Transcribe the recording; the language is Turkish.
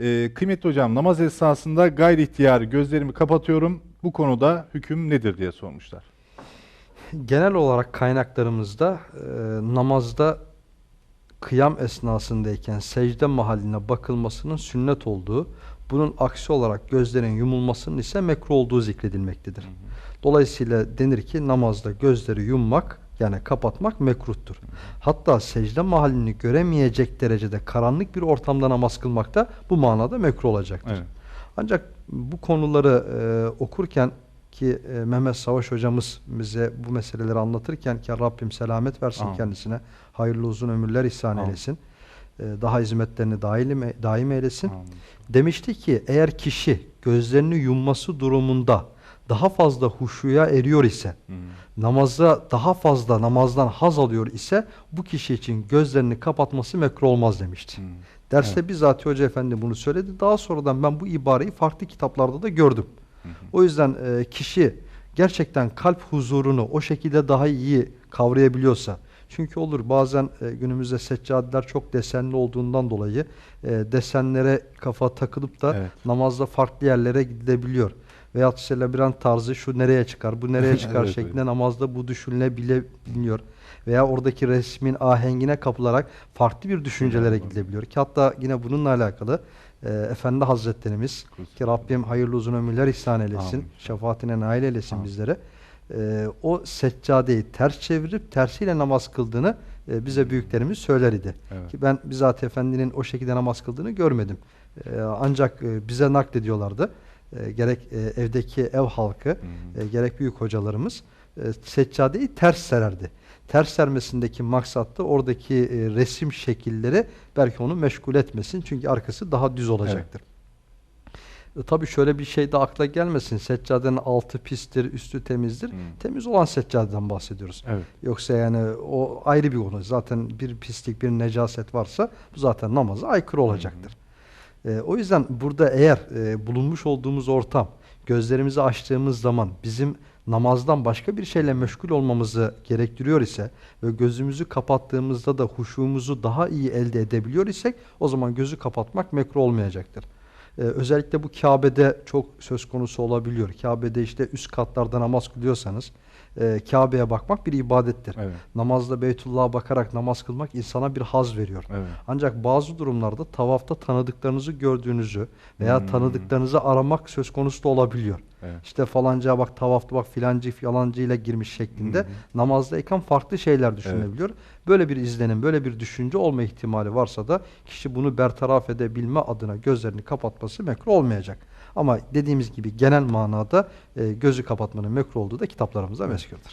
Ee, kıymetli hocam namaz esnasında gayri ihtiyar gözlerimi kapatıyorum. Bu konuda hüküm nedir diye sormuşlar. Genel olarak kaynaklarımızda e, namazda kıyam esnasındayken secde mahalline bakılmasının sünnet olduğu, bunun aksi olarak gözlerin yumulmasının ise mekruh olduğu zikredilmektedir. Dolayısıyla denir ki namazda gözleri yummak yani kapatmak mekruhtur. Hatta secde mahallini göremeyecek derecede karanlık bir ortamda namaz kılmak da bu manada mekruh olacaktır. Evet. Ancak bu konuları e, okurken ki e, Mehmet Savaş hocamız bize bu meseleleri anlatırken ki Rabbim selamet versin Amin. kendisine. Hayırlı uzun ömürler ihsan Amin. eylesin. E, daha hizmetlerini daim, daim eylesin. Amin. Demişti ki eğer kişi gözlerini yumması durumunda daha fazla huşuya eriyor ise, Hı. namaza daha fazla namazdan haz alıyor ise bu kişi için gözlerini kapatması mekruh olmaz demişti. Hı. Derste bizzat Hoca Efendi bunu söyledi. Daha sonradan ben bu ibareyi farklı kitaplarda da gördüm. Hı hı. O yüzden e, kişi gerçekten kalp huzurunu o şekilde daha iyi kavrayabiliyorsa çünkü olur bazen e, günümüzde seccadeler çok desenli olduğundan dolayı e, desenlere kafa takılıp da Evet. namazda farklı yerlere gidebiliyor. Veyahut işte labirent tarzı şu nereye çıkar, bu nereye çıkar Evet, şeklinde evet. namazda bu düşünülebiliyor. Veya oradaki resmin ahengine kapılarak farklı bir düşüncelere gidilebiliyor. Ki hatta yine bununla alakalı e, Efendi Hazretlerimiz ki Rabbim hayırlı uzun ömürler ihsan eylesin. Amin. Şefaatine nail eylesin Amin. bizlere. E, o seccadeyi ters çevirip tersiyle namaz kıldığını e, bize büyüklerimiz söyler idi. Evet. Ki ben bizzat Efendinin o şekilde namaz kıldığını görmedim. E, ancak e, bize naklediyorlardı. E, gerek e, evdeki ev halkı, Hı hı. e, gerek büyük hocalarımız e, seccadeyi ters sererdi. Ters sermesindeki maksat da oradaki e, resim şekilleri belki onu meşgul etmesin. Çünkü arkası daha düz olacaktır. E, tabii şöyle bir şey de akla gelmesin. Seccadenin altı pistir, üstü temizdir. Hı. Temiz olan seccadeden bahsediyoruz. Evet. Yoksa yani o ayrı bir konu. Zaten bir pislik, bir necaset varsa bu zaten namaza aykırı olacaktır. E, o yüzden burada eğer e, bulunmuş olduğumuz ortam gözlerimizi açtığımız zaman bizim namazdan başka bir şeyle meşgul olmamızı gerektiriyor ise ve gözümüzü kapattığımızda da huşumuzu daha iyi elde edebiliyor isek o zaman gözü kapatmak mekruh olmayacaktır. Ee, özellikle bu Kabe'de çok söz konusu olabiliyor. Kabe'de işte üst katlarda namaz kılıyorsanız e, Kabe'ye bakmak bir ibadettir. Evet. Namazda Beytullah'a bakarak namaz kılmak insana bir haz veriyor. Evet. Ancak bazı durumlarda tavafta tanıdıklarınızı gördüğünüzü veya Hmm. tanıdıklarınızı aramak söz konusu da olabiliyor. Evet. İşte falanca bak tavafta bak filancı falancıyla girmiş şeklinde Hı hı. namazdayken farklı şeyler düşünebiliyor. Böyle bir izlenim, böyle bir düşünce olma ihtimali varsa da kişi bunu bertaraf edebilme adına gözlerini kapatması mekruh olmayacak. Ama dediğimiz gibi genel manada e, gözü kapatmanın mekruh olduğu da kitaplarımızda mezkurdur.